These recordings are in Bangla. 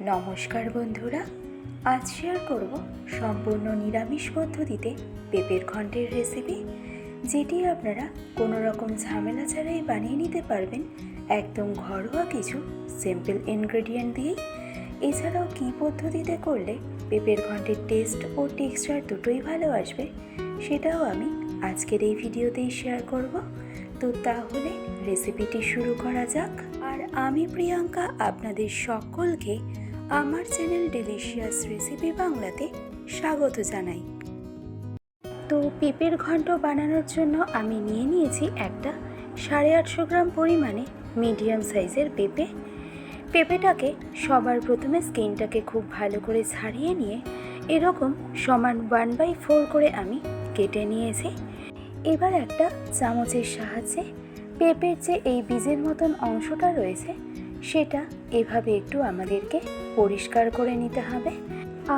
নমস্কার বন্ধুরা, আজ শেয়ার করব সম্পূর্ণ নিরামিষ পদ্ধতিতে পেঁপের ঘন্টের রেসিপি যেটি আপনারা কোনো রকম ঝামেলা ছাড়াই বানিয়ে নিতে পারবেন। একদম ঘরোয়া কিছু সিম্পল ইনগ্রেডিয়েন্ট দিয়েই। এছাড়াও কী পদ্ধতিতে করলে পেঁপের ঘন্টের টেস্ট ও টেক্সচার দুটোই ভালো আসবে, সেটাও আমি আজকের এই ভিডিওতেই শেয়ার করব। তো তাহলে রেসিপিটি শুরু করা যাক। আর আমি প্রিয়াঙ্কা, আপনাদের সকলকে আমার চ্যানেল ডেলিশিয়াস রেসিপি বাংলাতে স্বাগত জানাই। তো পেঁপের ঘন্ট বানানোর জন্য আমি নিয়ে নিয়েছি একটা সাড়ে আটশো গ্রাম পরিমাণে মিডিয়াম সাইজের পেঁপে। পেঁপেটাকে সবার প্রথমে স্কিনটাকে খুব ভালো করে ছাড়িয়ে নিয়ে এরকম সমান ওয়ান বাই ফোর করে আমি কেটে নিয়েছি। এবার একটা চামচের সাহায্যে পেঁপের যে এই বীজের মতন অংশটা রয়েছে সেটা এভাবে একটু আমাদেরকে পরিষ্কার করে নিতে হবে।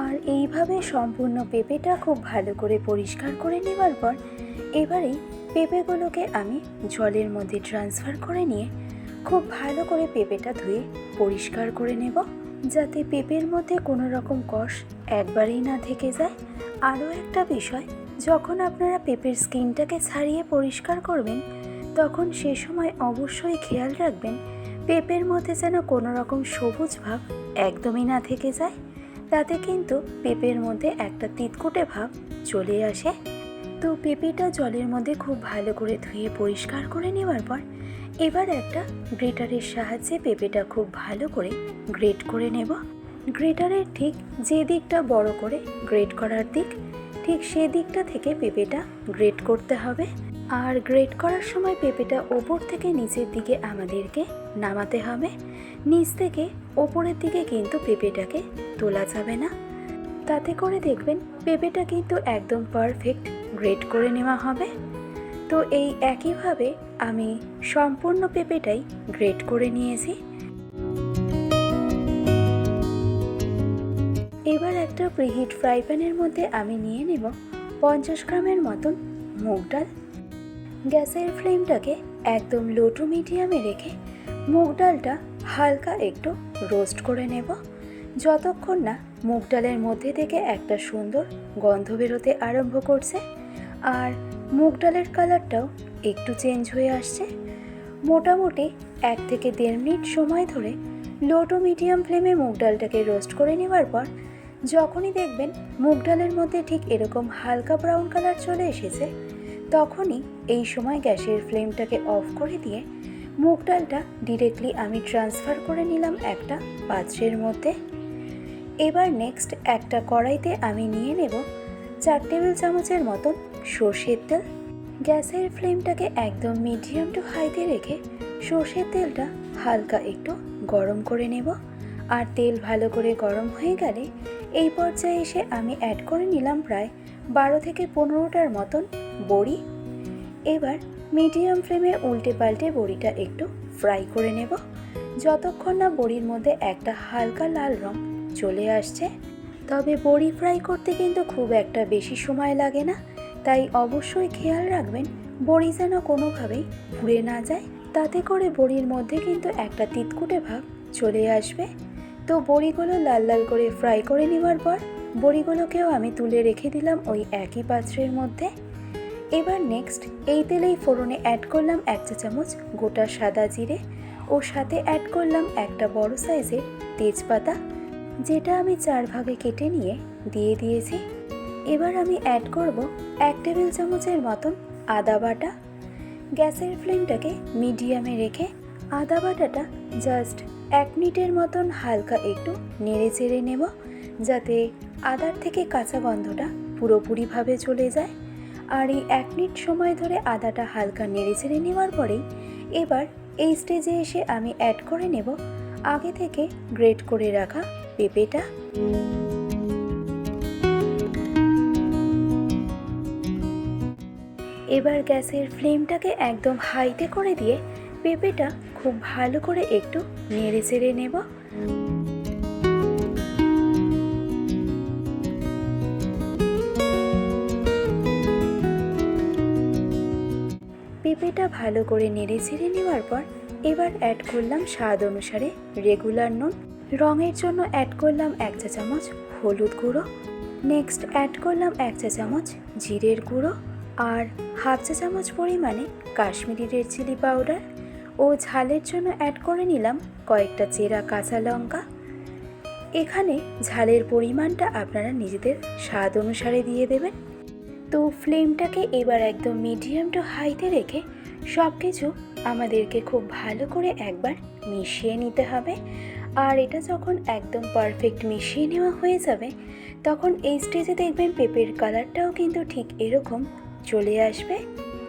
আর এইভাবে সম্পূর্ণ পেঁপেটা খুব ভালো করে পরিষ্কার করে নেবার পর, এবারেই পেঁপেগুলোকে আমি জলের মধ্যে ট্রান্সফার করে নিয়ে খুব ভালো করে পেঁপেটা ধুয়ে পরিষ্কার করে নেব। যাতে পেঁপের মধ্যে কোনো রকম কষ একবারেই না থেকে যায়। আরও একটা বিষয়, যখন আপনারা পেঁপের স্কিনটাকে ছাড়িয়ে পরিষ্কার করবেন, তখন সে সময় অবশ্যই খেয়াল রাখবেন পেঁপের মধ্যে যেন কোনো রকম সবুজ ভাব একদমই না থেকে যায়, তাতে কিন্তু পেঁপের মধ্যে একটা তিতকুটে ভাব চলে আসে। তো পেঁপেটা জলের মধ্যে খুব ভালো করে ধুয়ে পরিষ্কার করে নেওয়ার পর এবার একটা গ্রেটারের সাহায্যে পেঁপেটা খুব ভালো করে গ্রেট করে নেব। গ্রেটারের ঠিক যে দিকটা বড় করে গ্রেট করার দিক, ঠিক সে দিকটা থেকে পেঁপেটা গ্রেট করতে হবে। আর গ্রেট করার সময় পেঁপেটা ওপর থেকে নিচের দিকে আমাদেরকে নামাতে হবে। নিচ থেকে ওপরের দিকে কিন্তু পেঁপেটাকে তোলা যাবে না। তাতে করে দেখবেন পেঁপেটা কিন্তু একদম পারফেক্ট গ্রেট করে নেওয়া হবে। তো এই একইভাবে আমি সম্পূর্ণ পেঁপেটাই গ্রেট করে নিয়েছি। এবার একটা প্রিহিট ফ্রাই প্যানের মধ্যে আমি নিয়ে নেব পঞ্চাশ গ্রামের মতন মুগ ডাল। গ্যাসের ফ্লেমটাকে একদম লো টু মিডিয়ামে রেখে মুগ ডালটা হালকা একটু রোস্ট করে নেব। যতক্ষণ না মুগ ডালের মধ্যে থেকে একটা সুন্দর গন্ধ বেরোতে আরম্ভ করছে আর মুগ ডালের কালারটাও একটু চেঞ্জ হয়ে আসছে, মোটামুটি এক থেকে দেড় মিনিট সময় ধরে লো টু মিডিয়াম ফ্লেমে মুগ ডালটাকে রোস্ট করে নেওয়ার পর যখনই দেখবেন মুগ ডালের মধ্যে ঠিক এরকম হালকা ব্রাউন কালার চলে এসেছে তখনই এই সময় গ্যাসের ফ্লেমটাকে অফ করে দিয়ে মুগ ডালটা ডিরেক্টলি আমি ট্রান্সফার করে নিলাম একটা পাত্রের মধ্যে। এবার নেক্সট একটা কড়াইতে আমি নিয়ে নেব চার টেবিল চামচের মতন সর্ষের তেল। গ্যাসের ফ্লেমটাকে একদম মিডিয়াম টু হাইতে রেখে সর্ষের তেলটা হালকা একটু গরম করে নেব। আর তেল ভালো করে গরম হয়ে গেলে এই পর্যায়ে এসে আমি অ্যাড করে নিলাম প্রায় বারো থেকে পনেরোটার মতন বড়ি। এবার মিডিয়াম ফ্লেমে উল্টে পাল্টে বড়িটা একটু ফ্রাই করে নেব। যতক্ষণ না বড়ির মধ্যে একটা হালকা লাল রং চলে আসছে, তবে বড়ি ফ্রাই করতে কিন্তু খুব একটা বেশি সময় লাগে না। তাই অবশ্যই খেয়াল রাখবেন, বড়ি যেন কোনোভাবেই পুড়ে না যায়। তাতে করে বড়ির মধ্যে কিন্তু একটা তিতকুটে ভাব চলে আসবে। তো বড়িগুলো লাল লাল করে ফ্রাই করে নেওয়ার পর বড়িগুলোকেও আমি তুলে রেখে দিলাম ওই একই পাত্রের মধ্যে। এবার নেক্সট এই তেলেই ফোড়নে অ্যাড করলাম এক চা চামচ গোটা সাদা জিরে ও সাথে অ্যাড করলাম একটা বড় সাইজের তেজপাতা, যেটা আমি চার ভাগে কেটে নিয়ে দিয়ে দিয়েছি। এবার আমি অ্যাড করব এক টেবিল চামচের মতন আদা বাটা। গ্যাসের ফ্লেমটাকে মিডিয়ামে রেখে আদা বাটাটা জাস্ট এক মিনিটের মতন হালকা একটু নেড়ে চেড়ে নেব, যাতে আদার থেকে কাঁচা গন্ধটা পুরোপুরিভাবে চলে যায়। আর এই এক মিনিট সময় ধরে আদাটা হালকা নেড়ে চেড়ে নেওয়ার পরেই এবার এই স্টেজে এসে আমি অ্যাড করে নেব আগে থেকে গ্রেট করে রাখা পেঁপেটা। এবার গ্যাসের ফ্লেমটাকে একদম হাইতে করে দিয়ে পেঁপেটা খুব ভালো করে একটু নেড়ে চেড়ে নেব। পেঁপেটা ভালো করে নেড়ে ছেড়ে নেওয়ার পর এবার অ্যাড করলাম স্বাদ অনুসারে রেগুলার নুন। রঙের জন্য অ্যাড করলাম এক চা চামচ হলুদ গুঁড়ো। নেক্সট অ্যাড করলাম এক চা চামচ জিরের গুঁড়ো। আর হাফ চা চামচ পরিমাণে কাশ্মীরি রেড চিলি পাউডার ও ঝালের জন্য অ্যাড করে নিলাম কয়েকটা চেরা কাঁচা লঙ্কা। এখানে ঝালের পরিমাণটা আপনারা নিজেদের স্বাদ অনুসারে দিয়ে দেবেন। তো ফ্লেমটাকে এবার একদম মিডিয়াম টু হাইতে রেখে সব কিছু আমাদেরকে খুব ভালো করে একবার মিশিয়ে নিতে হবে। আর এটা যখন একদম পারফেক্ট মিশিয়ে নেওয়া হয়ে যাবে, তখন এই স্টেজে দেখবেন পেঁপের কালারটাও কিন্তু ঠিক এরকম চলে আসবে।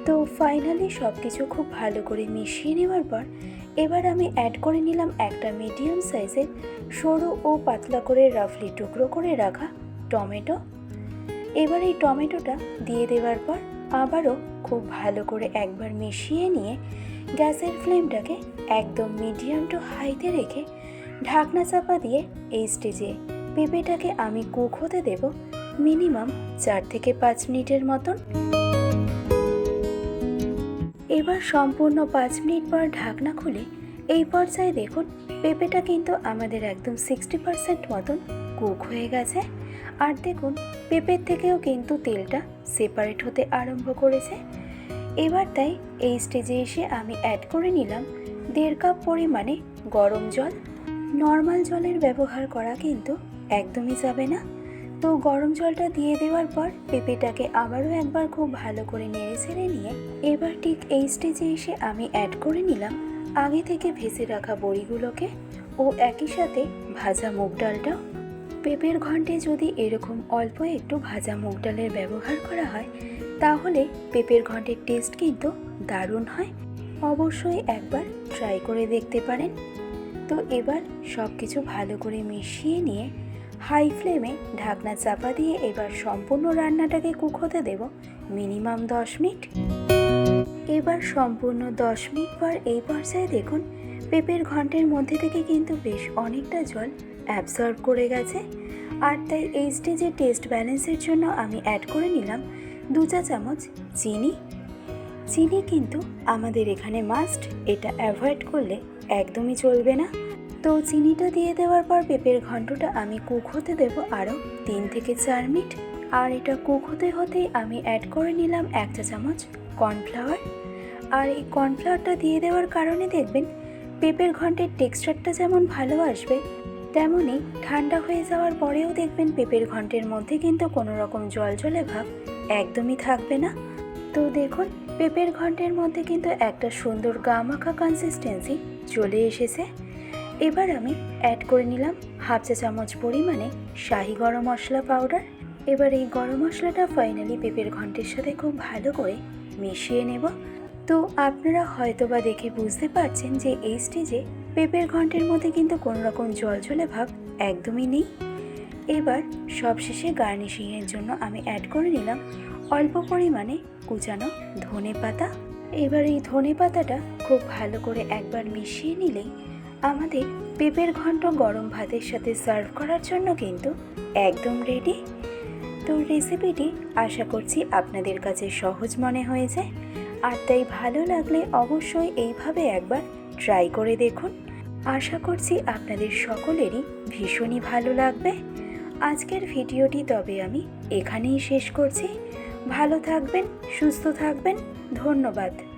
তো ফাইনালি সব কিছু খুব ভালো করে মিশিয়ে নেওয়ার পর এবার আমি অ্যাড করে নিলাম একটা মিডিয়াম সাইজের সরু ও পাতলা করে রাফলি টুকরো করে রাখা টমেটো। এবার এই টমেটোটা দিয়ে দেওয়ার পর আবারও খুব ভালো করে একবার মিশিয়ে নিয়ে গ্যাসের ফ্লেমটাকে একদম মিডিয়াম টু হাইতে রেখে ঢাকনা চাপা দিয়ে এই স্টেজে পেঁপেটাকে আমি কুক হতে দেব মিনিমাম চার থেকে পাঁচ মিনিটের মতন। এবার সম্পূর্ণ পাঁচ মিনিট পর ঢাকনা খুলে এই পর্যায়ে দেখুন, পেঁপেটা কিন্তু আমাদের একদম সিক্সটি পার্সেন্ট মতন কুক হয়ে গেছে। আর দেখুন, পেঁপের থেকেও কিন্তু তেলটা সেপারেট হতে আরম্ভ করেছে। এবার তাই এই স্টেজে এসে আমি অ্যাড করে নিলাম দেড় কাপ পরিমাণে গরম জল। নর্মাল জলের ব্যবহার করা কিন্তু একদমই যাবে না। তো গরম জলটা দিয়ে দেওয়ার পর পেঁপেটাকে আবারও একবার খুব ভালো করে নেড়ে ছেড়ে নিয়ে এবার ঠিক এই স্টেজে এসে আমি অ্যাড করে নিলাম। আগে থেকে ভেজে রাখা বড়িগুলোকে ও একই সাথে ভাজা মুগ ডালটাও। পেঁপের ঘন্টে যদি এরকম অল্প একটু ভাজা মুগ ডালের ব্যবহার করা হয়, তাহলে পেঁপের ঘন্টের টেস্ট কিন্তু দারুণ হয়। অবশ্যই একবার ট্রাই করে দেখতে পারেন। তো এবার সব কিছু ভালো করে মিশিয়ে নিয়ে হাই ফ্লেমে ঢাকনা চাপা দিয়ে এবার সম্পূর্ণ রান্নাটাকে কুক হতে দেব মিনিমাম দশ মিনিট। এবার সম্পূর্ণ দশ মিনিট পর এই পর্যায়ে দেখুন, পেঁপের ঘন্টের মধ্যে থেকে কিন্তু বেশ অনেকটা জল অ্যাবসর্ব করে গেছে। আর তাই এই স্টেজে টেস্ট ব্যালেন্সের জন্য আমি অ্যাড করে নিলাম দু চা চামচ চিনি। চিনি কিন্তু আমাদের এখানে মাস্ট এটা অ্যাভয়েড করলে একদমই চলবে না। তো চিনিটা দিয়ে দেওয়ার পর পেঁপের ঘন্টটা আমি কুক হতে দেব আরও তিন থেকে চার মিনিট। আর এটা কুক হতে হতেই আমি অ্যাড করে নিলাম এক চা চামচ কর্নফ্লাওয়ার আর এই কর্নফ্লাওয়ারটা দিয়ে দেওয়ার কারণে দেখবেন পেঁপের ঘন্টের টেক্সচারটা যেমন ভালো আসবে, তেমনই ঠান্ডা হয়ে যাওয়ার পরেও দেখবেন পেঁপের ঘন্টের মধ্যে কিন্তু কোনো রকম জল জলে ভাব একদমই থাকবে না। তো দেখুন, পেঁপের ঘন্টের মধ্যে কিন্তু একটা সুন্দর গামাখা কনসিস্টেন্সি চলে এসেছে। এবার আমি অ্যাড করে নিলাম হাফ চা চামচ পরিমাণে শাহি গরম মশলা পাউডার এবার এই গরম মশলাটা ফাইনালি পেঁপের ঘন্টের সাথে খুব ভালো করে মিশিয়ে নেব। তো আপনারা হয়তো বা দেখে বুঝতে পারছেন যে এই স্টেজে পেঁপের ঘন্টের মধ্যে কিন্তু কোনো রকম জল জলে ভাব একদমই নেই। এবার সবশেষে গার্নিশিংয়ের জন্য আমি অ্যাড করে নিলাম অল্প পরিমাণে কুচানো ধনে পাতা এবার এই ধনে পাতাটা খুব ভালো করে একবার মিশিয়ে নিলেই আমাদের পেঁপের ঘন্ট গরম ভাতের সাথে সার্ভ করার জন্য কিন্তু একদম রেডি তো রেসিপিটি আশা করছি আপনাদের কাছে সহজ মনে হয়েছে আর তাই ভালো লাগলে অবশ্যই এইভাবে একবার ট্রাই করে দেখুন। আশা করছি আপনাদের সকলেরই ভীষণই ভালো লাগবে। আজকের ভিডিওটি তবে আমি এখানেই শেষ করছি। ভালো থাকবেন, সুস্থ থাকবেন। ধন্যবাদ।